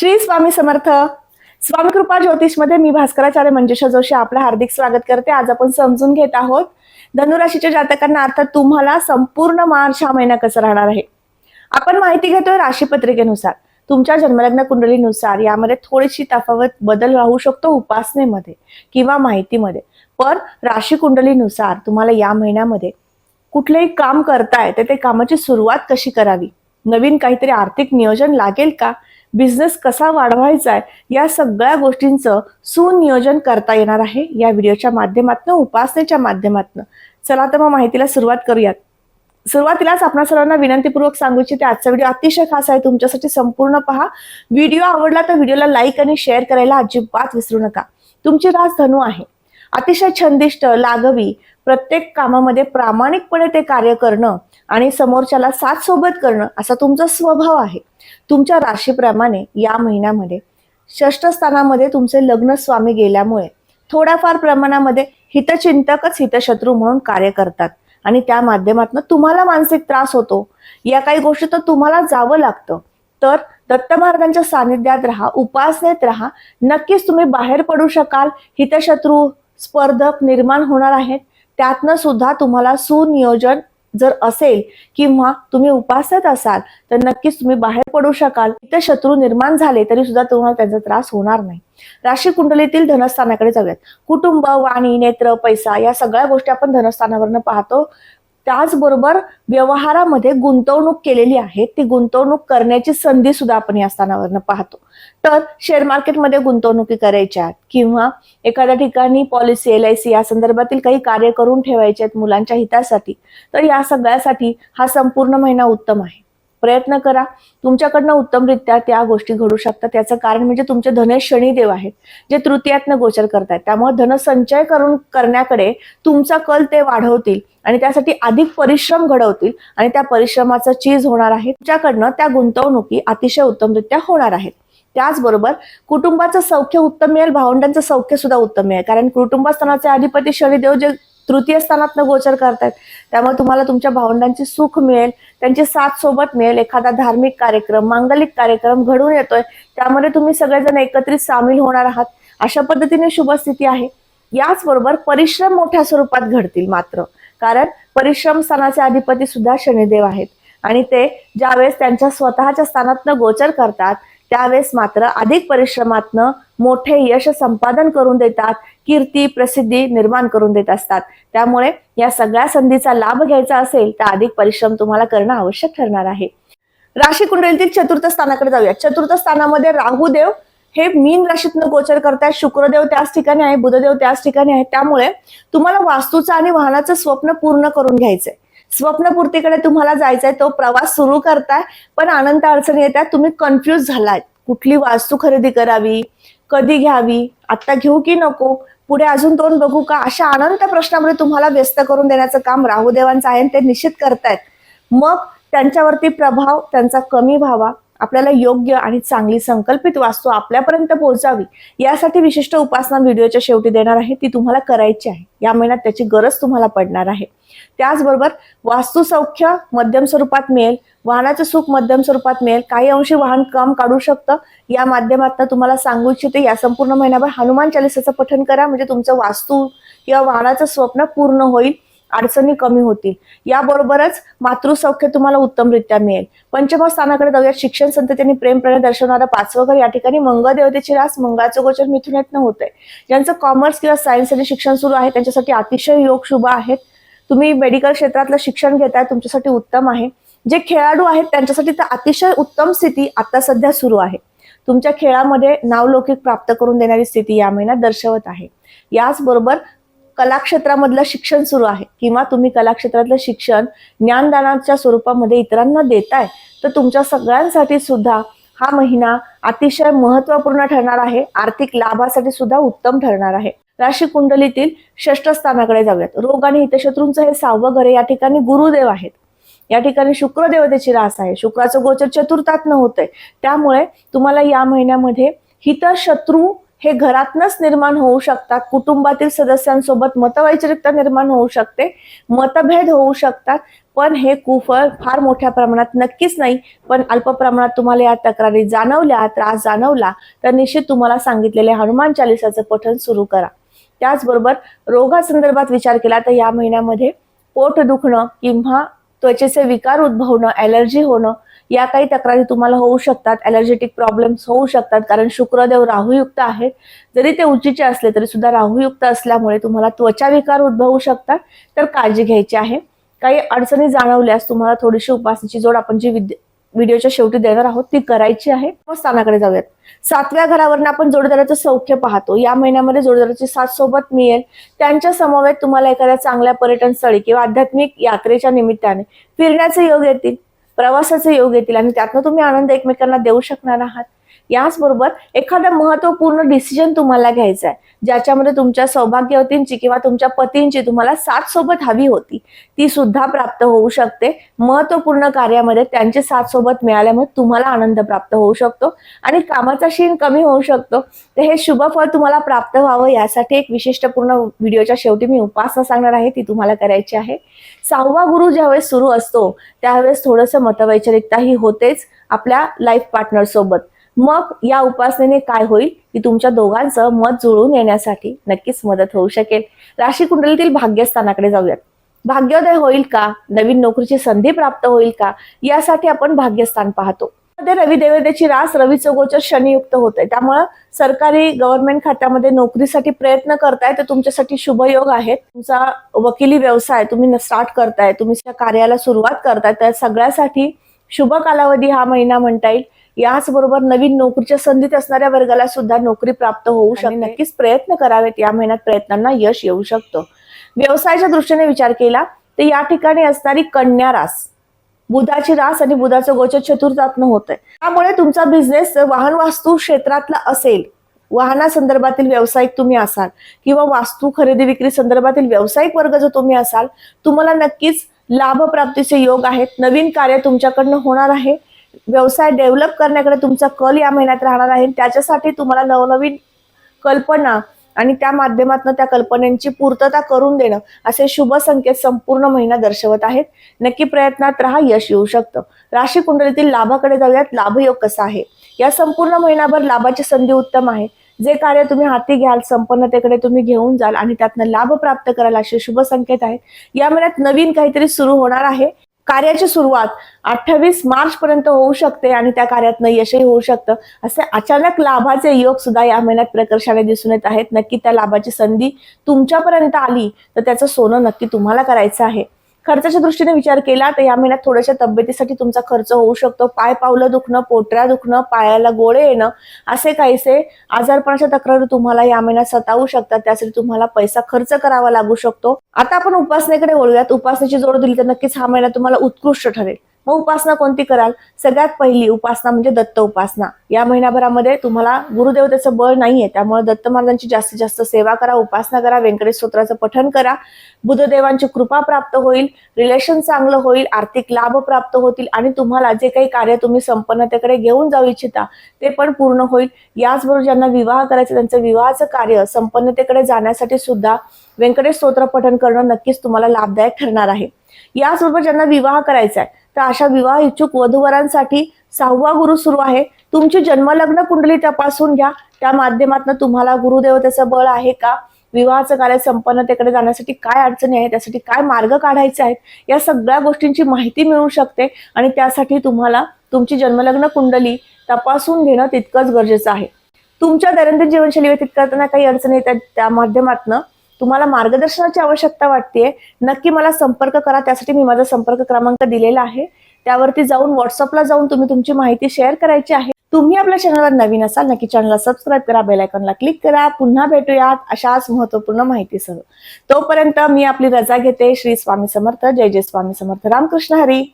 श्री स्वामी समर्थ. स्वामी कृपा ज्योतिषमध्ये मी भास्कराचार्य मंजुषा जोशी आपलं हार्दिक स्वागत करते. आज आपण समजून घेत आहोत धनुराशीच्या जातकांना अर्थात तुम्हाला संपूर्ण मार्च हा महिना कसा राहणार आहे? आपण माहिती घेतोय राशीपत्रिकेनुसार. तुमच्या जन्मलग्न कुंडलीनुसार यामध्ये थोडीशी तफावत बदल राहू शकतो उपासनेमध्ये किंवा माहितीमध्ये. पण राशी कुंडलीनुसार तुम्हाला या महिन्यामध्ये कुठलंही काम करताय तर ते कामाची सुरुवात कशी करावी? नवीन काहीतरी आर्थिक नियोजन लागेल का? बिझनेस कसा वाढवायचा आहे या सगळ्या गोष्टींचं सुनियोजन करता येणार आहे या व्हिडिओच्या माध्यमातून उपासनेच्या माध्यमातून. चला तर मग माहितीला सुरुवात करूयात. सुरुवातीलाच आपणा सर्वांना विनंतीपूर्वक सांगू इच्छिते आजचा व्हिडिओ अतिशय खास आहे तुमच्यासाठी संपूर्ण पहा. व्हिडिओ आवडला तर व्हिडिओला लाईक आणि शेअर करायला अजिबात विसरू नका. तुमची रास धनु आहे. अतिशय छंदिष्ट लागवी प्रत्येक कामामध्ये प्रामाणिकपणे ते कार्य करणं आणि समोरच्याला साथ सोबत करणं असा तुमचा स्वभाव आहे. तुमच्या राशीप्रमाणे या महिन्यामध्ये षष्ठ स्थानामध्ये तुमचे लग्न स्वामी गेल्यामुळे थोड्याफार प्रमाणामध्ये हितचिंतकच हितशत्रू म्हणून कार्य करतात आणि त्या माध्यमातून तुम्हाला मानसिक त्रास होतो. या काही गोष्टी तर तुम्हाला जावं लागतं. तर दत्त महाराजांच्या सानिध्यात राहा उपासनेत राहा. नक्कीच तुम्ही बाहेर पडू शकाल. हितशत्रू स्पर्धक निर्माण होणार आहेत. त्यातनं सुद्धा तुम्हाला सुनियोजन जर असेल किंवा तुम्ही उपासत असाल तर नक्कीच तुम्ही बाहेर पडू शकाल. इतर शत्रू निर्माण झाले तरी सुद्धा तुम्हाला त्यांचा त्रास होणार नाही. राशी कुंडलीतील धनस्थानाकडे जाऊयात. कुटुंब वाणी नेत्र पैसा या सगळ्या गोष्टी आपण धनस्थानावरनं पाहतो. त्याचबरोबर व्यवहारामध्ये गुंतवणूक केलेली आहे. ती गुंतवणूक करण्याची संधी सुद्धा आपण या स्थानावरनं पाहतो. तर शेअर मार्केटमध्ये गुंतवणुकी करायच्या आहेत किंवा एखाद्या ठिकाणी पॉलिसी एल आय सी या संदर्भातील काही कार्य करून ठेवायचे आहेत मुलांच्या हितासाठी तर या सगळ्यासाठी हा संपूर्ण महिना उत्तम आहे. प्रयत्न करा. तुमच्याकडनं उत्तमरित्या त्या गोष्टी घडू शकतात. त्याचं कारण म्हणजे तुमचे धनेश शनिदेव आहेत जे तृतीयातनं गोचर करतायत. त्यामुळे धनसंचय करून करण्याकडे तुमचा कल ते वाढवतील आणि त्यासाठी अधिक परिश्रम घडवतील आणि त्या परिश्रमाचं चीज होणार आहे. तुमच्याकडनं त्या गुंतवणुकी अतिशय उत्तमरित्या होणार आहेत. त्याचबरोबर कुटुंबाचं सौख्य उत्तम मिळेल भावंडांचं सौख्य सुद्धा उत्तम मिळेल. कारण कुटुंबस्थानाचे अधिपती शनिदेव जे तृतीय स्थानातनं गोचर करतायत. त्यामुळे तुम्हाला तुमच्या भावंडांची सुख मिळेल त्यांची साथ सोबत मिळेल. एखादा धार्मिक कार्यक्रम मांगलिक कार्यक्रम घडून येतोय त्यामध्ये तुम्ही सगळेजण एकत्रित सामील होणार आहात. अशा पद्धतीने शुभ स्थिती आहे. याचबरोबर परिश्रम मोठ्या स्वरूपात घडतील मात्र. कारण परिश्रम स्थानाचे अधिपती सुद्धा शनिदेव आहेत. आणि ते ज्यावेळेस त्यांच्या स्वतःच्या स्थानातनं गोचर करतात त्यावेळेस मात्र अधिक परिश्रमातनं मोठे यश संपादन करून देतात कीर्ती प्रसिद्धी निर्माण करून देत असतात. त्यामुळे या सगळ्या संधीचा लाभ घ्यायचा असेल तर अधिक परिश्रम तुम्हाला करणं आवश्यक ठरणार आहे. राशी कुंडलीतील चतुर्थ स्थानाकडे जाऊया. चतुर्थ स्थानामध्ये राहुदेव हे मीन राशीतनं गोचर करतायत. शुक्रदेव त्याच ठिकाणी आहे बुधदेव त्याच ठिकाणी आहे. त्यामुळे तुम्हाला वास्तूचं आणि वाहनाचं स्वप्न पूर्ण करून घ्यायचंय. स्वप्नपूर्तीकडे तुम्हाला जायचंय तो प्रवास सुरू करताय पण अनंत अडचणी येतात तुम्ही कन्फ्युज झालाय कुठली वास्तू खरेदी करावी कधी घ्यावी आता घेऊ की नको पुढे अजून दोन बघू का? अशा अनंत प्रश्नामध्ये तुम्हाला व्यस्त करून देण्याचं काम राहुदेवांचं आहे ते निश्चित करतायत. मग त्यांच्यावरती प्रभाव त्यांचा कमी व्हावा. आपल्याला योग्य आणि चांगली संकल्पित वास्तू आपल्यापर्यंत पोहोचावी यासाठी विशिष्ट उपासना व्हिडिओच्या शेवटी देणार आहे. ती तुम्हाला करायची आहे. या महिन्यात त्याची गरज तुम्हाला पडणार आहे. त्याचबरोबर वास्तू सौख्य मध्यम स्वरूपात मिळेल वाहनाचं सुख मध्यम स्वरूपात मिळेल काही अंशी वाहन काम काढू शकतं. या माध्यमातून तुम्हाला सांगू इच्छिते या संपूर्ण महिन्याभर हनुमान चालिसाचं पठण करा. म्हणजे तुमचं वास्तू किंवा वाहनाचं स्वप्न पूर्ण होईल. अडचणी कमी होतील याबरोबरच मातृसौख्य तुम्हाला उत्तमरित्या मिळेल. पंचम स्थानाकडे जाऊया शिक्षण संततीने प्रेम प्रेम दर्शवणारा पाचवं घर या ठिकाणी मंगळ देवतेची रास मंगळाचं गोचर मिथुनेतनं होत आहे ज्यांचं कॉमर्स किंवा सायन्स आणि शिक्षण सुरू आहे त्यांच्यासाठी अतिशय योग शुभ आहेत. तुम्ही मेडिकल क्षेत्रातलं शिक्षण घेताय तुमच्यासाठी उत्तम आहे. जे खेळाडू आहेत त्यांच्यासाठी तर अतिशय उत्तम स्थिती आता सध्या सुरू आहे. तुमच्या खेळामध्ये नावलौकिक प्राप्त करून देणारी स्थिती या महिन्यात दर्शवत आहे. याचबरोबर कलाक्षेत्रामधलं शिक्षण सुरू आहे. किंवा तुम्ही कलाक्षेत्रातलं शिक्षण ज्ञानदानाच्या स्वरूपामध्ये इतरांना देताय तर तुमच्या सगळ्यांसाठी सुद्धा हा महिना अतिशय महत्त्वपूर्ण ठरणार आहे. आर्थिक लाभासाठी सुद्धा उत्तम ठरणार आहे. राशी कुंडलीतील षष्ठ स्थानाकडे जाऊयात. रोग आणि हितशत्रूंचं हे सहावं घर या ठिकाणी गुरुदेव आहेत. या ठिकाणी शुक्र देवतेची रास आहे. शुक्राचं गोचर चतुर्थातनं होतंय. त्यामुळे तुम्हाला या महिन्यामध्ये हितशत्रू हे घरातनच निर्माण होऊ शकतात. कुटुंबातील सदस्यांसोबत मतवैचरिकता निर्माण होऊ शकते. मतभेद होऊ शकतात. पण हे कुफळ फार मोठ्या प्रमाणात नक्कीच नाही. पण अल्प प्रमाणात तुम्हाला या तक्रारी जाणवल्या त्रास जाणवला तर निश्चित तुम्हाला सांगितलेले हनुमान चालिसाचं पठण सुरू करा. त्याचबरोबर रोगासंदर्भात विचार केला तर या महिन्यामध्ये पोट दुखणं किंवा त्वचेचे विकार उद्भवणं ॲलर्जी होणं या काही तक्रारी तुम्हाला होऊ शकतात ॲलर्जेटिक प्रॉब्लेम्स होऊ शकतात कारण शुक्रदेव राहूयुक्त आहेत. जरी ते उंचीचे असले तरी सुद्धा राहूयुक्त असल्यामुळे तुम्हाला त्वचा विकार उद्भवू शकतात. तर काळजी घ्यायची आहे. काही अडचणी जाणवल्यास तुम्हाला थोडीशी उपासनेची जोड आपण जी विद्य व्हिडिओच्या शेवटी देणार आहोत ती करायची आहे. मग स्थानाकडे जाऊयात. सातव्या घरावरनं आपण जोडदाराचं सौख्य पाहतो. या महिन्यामध्ये जोडदाराची साथ सोबत मिळेल. त्यांच्या समवेत तुम्हाला एखाद्या चांगल्या पर्यटन स्थळी किंवा आध्यात्मिक यात्रेच्या निमित्ताने फिरण्याचे योग येतील. प्रवासाचे योग येतील आणि त्यातनं तुम्ही आनंद एकमेकांना देऊ शकणार आहात. याचबरोबर एखादा महत्त्वपूर्ण डिसिजन तुम्हाला घ्यायचा आहे ज्याच्यामध्ये तुमच्या सौभाग्यवतींची किंवा तुमच्या पतींची तुम्हाला साथ सोबत हवी होती ती सुद्धा प्राप्त होऊ शकते. महत्त्वपूर्ण कार्यामध्ये त्यांची साथ सोबत मिळाल्यामुळे तुम्हाला आनंद प्राप्त होऊ शकतो आणि कामाचा शीण कमी होऊ शकतो. तर हे शुभ फळ तुम्हाला प्राप्त व्हावं यासाठी एक विशिष्ट पूर्ण व्हिडिओच्या शेवटी मी उपासना सांगणार आहे ती तुम्हाला करायची आहे. सहावा गुरु ज्यावेळेस सुरू असतो त्यावेळेस थोडंसं मतवैचारिकता ही होतेच आपल्या लाईफ पार्टनर सोबत. मग या उपासनेने काय होईल? की तुमच्या दोघांचं मत जुळून येण्यासाठी नक्कीच मदत होऊ शकेल. राशी कुंडलीतील भाग्यस्थानाकडे जाऊयात. भाग्योदय होईल का? नवीन नोकरीची संधी प्राप्त होईल का? यासाठी आपण भाग्यस्थान पाहतो. मध्ये रवी देवतेची रास रवी गोचर शनियुक्त होते त्यामुळं सरकारी गव्हर्नमेंट खात्यामध्ये नोकरीसाठी प्रयत्न करताय तर तुमच्यासाठी शुभयोग आहेत. तुमचा वकिली व्यवसाय तुम्ही स्टार्ट करताय तुम्ही त्या कार्याला सुरुवात करताय त्या सगळ्यासाठी शुभ कालावधी हा महिना म्हणता येईल. याचबरोबर नवीन नोकरीच्या संधीत असणाऱ्या वर्गाला सुद्धा नोकरी प्राप्त होऊ शकते. नक्कीच. प्रयत्न करावेत. या महिन्यात प्रयत्नांना यश येऊ शकतं. व्यवसायाच्या दृष्टीने विचार केला तर या ठिकाणी असणारी कन्या रास. बुधाची रास आणि बुधाचं गोचर चतुर्थात्न होत आहे त्यामुळे तुमचा बिझनेस वाहन वास्तू क्षेत्रातला असेल वाहना संदर्भातील व्यावसायिक तुम्ही असाल किंवा वास्तू खरेदी विक्री संदर्भातील व्यावसायिक वर्ग जर तुम्ही असाल तुम्हाला नक्कीच लाभ प्राप्तीचे योग आहेत. नवीन कार्य तुमच्याकडनं होणार आहे. व्यवसाय डेव्हलप करण्याकडे तुमचा कल या महिन्यात राहणार आहे. त्याच्यासाठी तुम्हाला नवनवीन कल्पना आणि त्या माध्यमातून त्या कल्पनांची पूर्तता करून देणं असे शुभ संकेत संपूर्ण महिना दर्शवत आहेत. नक्की प्रयत्नात राहा यश येऊ शकतं. राशी कुंडलीतील लाभाकडे जाऊयात. लाभयोग कसा आहे? या संपूर्ण महिनाभर लाभाची संधी उत्तम आहे. जे कार्य तुम्ही हाती घ्याल संपन्नतेकडे तुम्ही घेऊन जाल आणि त्यातनं लाभ प्राप्त कराल असे शुभ संकेत आहेत. या महिन्यात नवीन काहीतरी सुरू होणार आहे. कार्याची सुरुवात अठ्ठावीस मार्च पर्यंत होऊ शकते आणि त्या कार्यातनं यशही होऊ शकतं. असे अचानक लाभाचे योग सुद्धा या महिन्यात प्रकर्षाने दिसून येत आहेत. नक्की त्या लाभाची संधी तुमच्यापर्यंत आली तर त्याचं सोनं नक्की तुम्हाला करायचं आहे. खर्चाच्या दृष्टीने विचार केला तर या महिन्यात थोड्याशा तब्येतीसाठी तुमचा खर्च होऊ शकतो. पाय पावलं दुखणं पोटऱ्या दुखणं पायाला गोळे येणं असे काहीसे आजारपणाच्या तक्रारी तुम्हाला या महिन्यात सतावू शकतात. त्यासाठी तुम्हाला पैसा खर्च करावा लागू शकतो. आता आपण उपासनेकडे वळूयात. उपासनेची जोड दिली तर नक्कीच हा महिना तुम्हाला उत्कृष्ट ठरेल. मग उपासना कोणती कराल? सगळ्यात पहिली उपासना म्हणजे दत्त उपासना. या महिन्याभरामध्ये तुम्हाला गुरुदेवतेचं बळ नाहीये त्यामुळे दत्त महाराजांची जास्तीत जास्त सेवा करा उपासना करा व्यंकटेश स्तोत्राचं पठन करा. बुधदेवांची कृपा प्राप्त होईल रिलेशन चांगलं होईल आर्थिक लाभ प्राप्त होतील आणि तुम्हाला जे काही कार्य तुम्ही संपन्नतेकडे घेऊन जाऊ इच्छिता ते पण पूर्ण होईल. याचबरोबर ज्यांना विवाह करायचं त्यांचं विवाहाचं कार्य संपन्नतेकडे जाण्यासाठी सुद्धा व्यंकटेश स्तोत्र पठन करणं नक्कीच तुम्हाला लाभदायक ठरणार आहे. याचबरोबर ज्यांना विवाह करायचा आहे तर अशा विवाह इच्छुक वधूवरांसाठी सहावा गुरु सुरू आहे. तुमची जन्मलग्न कुंडली तपासून घ्या. त्या माध्यमातून तुम्हाला गुरुदेवतेचं बळ आहे का? विवाहाचं कार्य संपन्नतेकडे जाण्यासाठी काय अडचणी आहे त्यासाठी काय मार्ग काढायचे आहेत? या सगळ्या गोष्टींची माहिती मिळू शकते आणि त्यासाठी तुम्हाला तुमची जन्मलग्न कुंडली तपासून घेणं तितकंच गरजेचं आहे. तुमच्या दैनंदिन जीवनशैली व्यतीत करताना काही अडचणी येतात त्या माध्यमातनं तुम्हाला मार्गदर्शनाची आवश्यकता वाटते नक्की मला संपर्क करा. त्यासाठी मी माझा संपर्क क्रमांक दिलेला आहे. त्यावरती जाऊन व्हॉट्सअपला जाऊन तुम्ही तुमची माहिती शेअर करायची आहे. तुम्ही आपल्या चॅनलवर नवीन असाल नक्की चॅनलला सबस्क्राईब करा बेल आयकॉनला क्लिक करा. पुन्हा भेटूयात अशाच महत्त्वपूर्ण माहितीसह. तोपर्यंत मी आपली रजा घेते. श्री स्वामी समर्थ. जय जय स्वामी समर्थ. रामकृष्ण हरी.